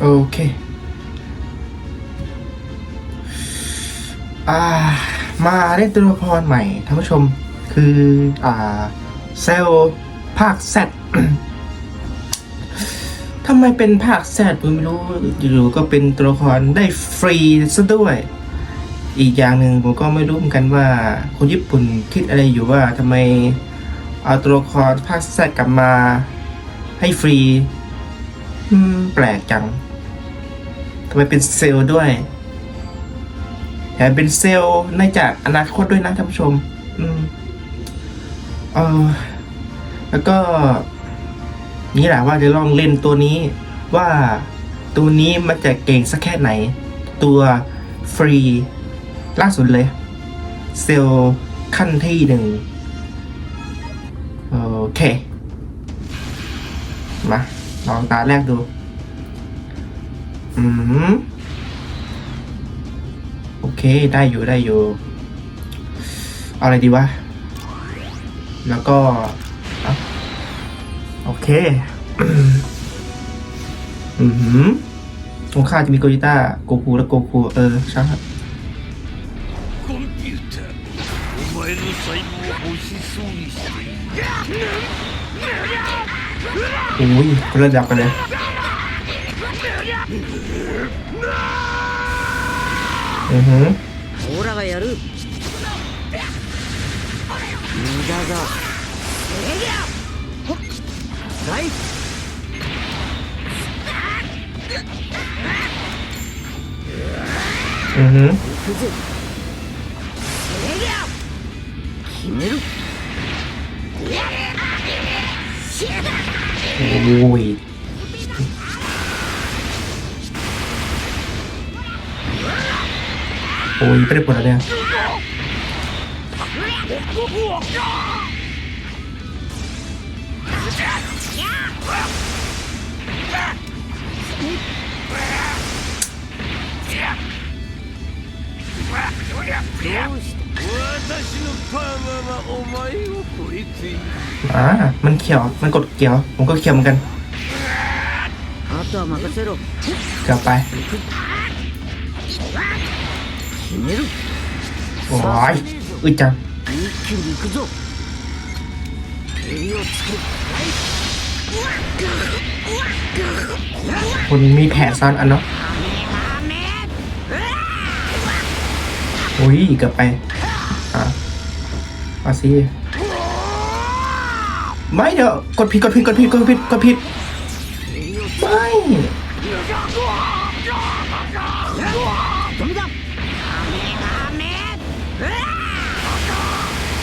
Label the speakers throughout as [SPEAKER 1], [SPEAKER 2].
[SPEAKER 1] โอเคอ่ามาเล่นตัวละครใหม่ท่านผู้ชมคืออ่าเซลภาคแซดทำไมเป็นภาคแซดผมไม่รู้อยู่ๆก็เป็นตัวละครได้ฟรีซะด้วย อีกอย่างหนึ่งผมก็ไม่รู้เหมือนกันว่า คนญี่ปุ่นคิดอะไรอยู่ว่าทำไมเอาตัวละครภาคแซดกลับมาให้ฟรี แปลกจัง ทำไมเป็นเซลล์ด้วยแถมเป็นเซลล์ในจากอนาคตด้วยนะท่านผู้ชม อืมเออแล้วก็ นี่แหละว่าจะลองเล่นตัวนี้ว่าตัวนี้มันจะเก่งสักแค่ไหน ตัวฟรีล่าสุดเลย เซลล์ขั้นที่หนึ่งโอเค มา ลองตาแรกดู อืมโอเค ได้อยู่ได้อยู่อะไรดีวะ แล้วก็ โอเค อืมตรงข้าจะมีโกจิต้าโกคูและโกคูเออใช่ครัโอ้ยคนละดับกันเลย
[SPEAKER 2] うん。っ
[SPEAKER 1] โอ้ยไม่ได้ผลอะวเนี่ยอ่ามันเขียว มันกดเขียว ผมก็เขียวเหมือนกันเกือบไป โอ้ยอึดจัคุณมีแผลซ่อนอันเนาะอุ้ยกือบไป อะอาซีไม่เดี๋ยวกดผิดกดผิดกดผิดกดผิดกดผิด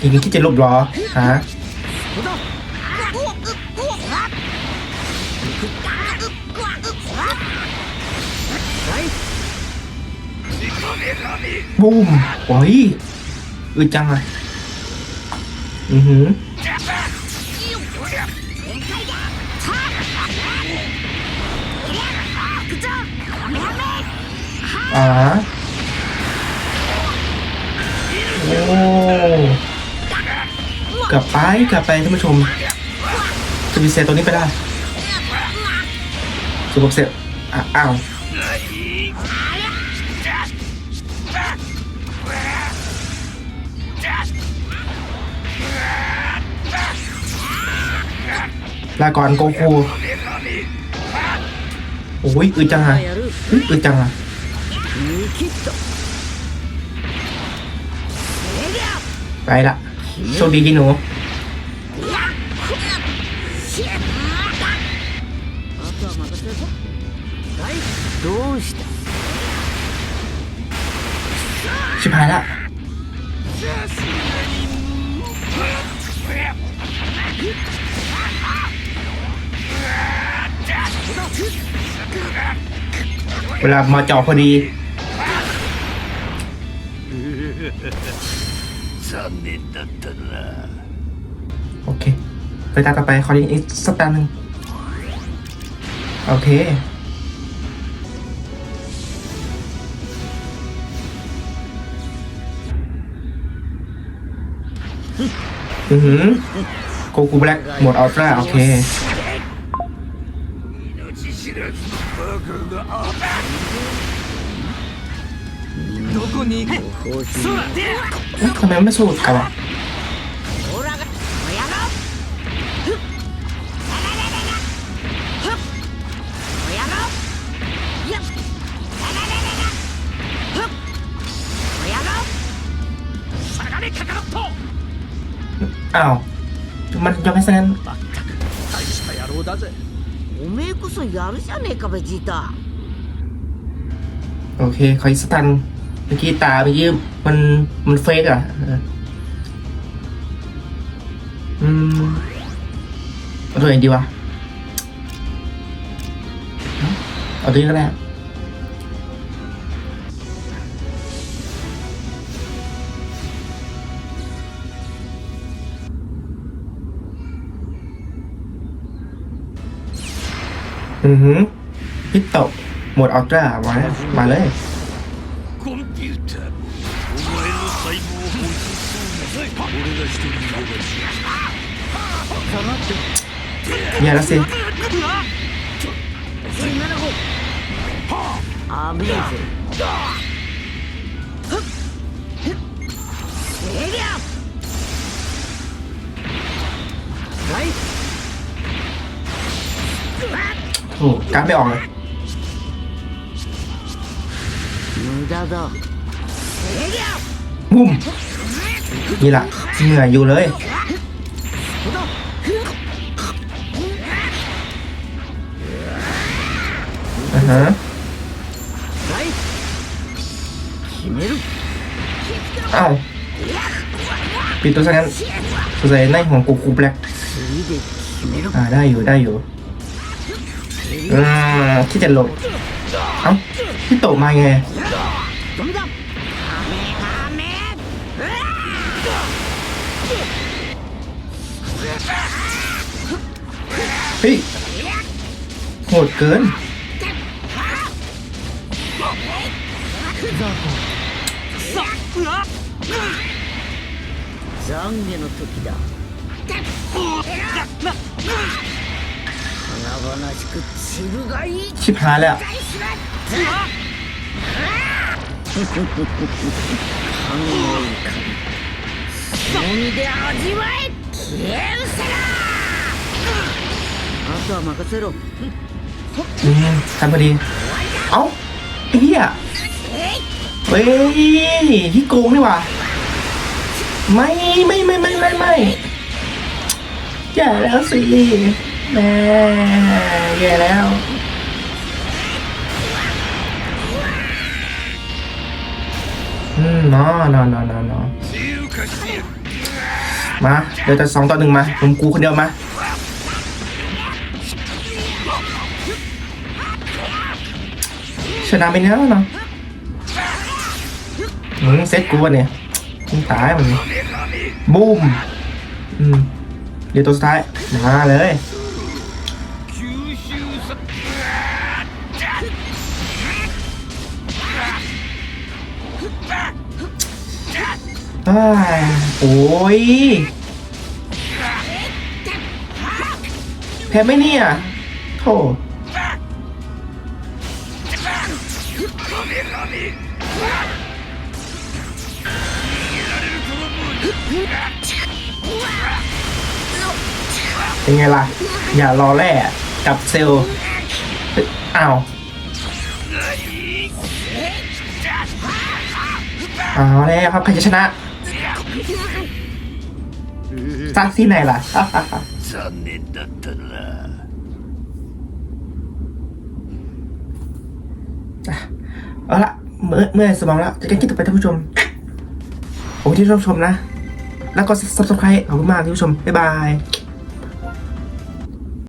[SPEAKER 1] ทีนี้ที่จะลบล้อฮะบูมโอ้ยอึดจังเลยอือหืออ่า โอ้กลับไปกลับไปท่านผู้ชมจะมีเซลตัวนี้ไปได้สุบเซลอะอ้าวลาก่อนโกคูโอ้ยอึดจังอะอึดจังอะ ไปละโชคดีที่หนูชิบหายละ
[SPEAKER 3] เว
[SPEAKER 1] ลามาเจาะพอดี ไปตาต่อไปคอยิงอีกสักตาหนึ่งโอเค อือหือโกกูแบล็กหมดออฟแล้วโอเคทำไมไม่สู้กันวะ อ้าว มันยอมให้ซะงั้น
[SPEAKER 3] まったく大した野郎だぜ
[SPEAKER 2] おめえこそやるじゃねえかベジータ
[SPEAKER 1] โอเค ขออีกสักตันเมื่อกี้ตาเมื่อกี้มันมันเฟกอ่ะเอออืมเอาตัวไหนดีวะ เอาตัวนี้ก็ได้ อือหือฮิตโตหมดอัลตร้ามามาเลย
[SPEAKER 3] コンเนี่
[SPEAKER 1] ยแล้วสิ
[SPEAKER 2] 17
[SPEAKER 1] 号危 การไม่ออกเลยมุมนี่ละเหนื่อยอยู่เลยอ่าฮะอ้าปิดตัวซะงั้นสงส่ในของกูกูแบล็กอ่าได้อยู่ได้อยู่ อืมที่จะหลบเอ้าพี่โตมาไง
[SPEAKER 2] ダメだハメハメうわー
[SPEAKER 1] เฮ้ยโหดเกิน
[SPEAKER 2] 懺悔の時だ
[SPEAKER 1] ชิบหายแล้วนี่ทันพอดี เอ้าไอ้เหี้ยเฮ้ยที่โกงนี่หว่าไม่ไม่ไม่ไม่ไม่ไม่อย่าแล้วสิ แม่แย่แล้ว อืมนอนอนอนอนอมา เดี๋ยวจะสองต่อหนึ่งมา ผมกูคนเดียวมา ชนะไปแล้วเนาะมึงเซ็ตกูวะเนี่ยมึงตายมันบูมอืมเดี๋ยวตัวสุดท้าย มาเลย อ้ยโอ้ยแพ้ไหมเนี่ยโธ่เป็นไงล่ะ อย่ารอแร่กับเซลล์เอ้าวเอาแล้วครับใครจะชนะ ซักที่ไหนล่ะ
[SPEAKER 3] 残念だったな
[SPEAKER 1] เอาละเมื่อเมื่อสมองแล้ว จะกันคิดต่อไปท่านผู้ชม โอ้ที่รับชมนะ แล้วก็ subscribe ขอบคุณมากที่ผู้ชม บ๊ายบาย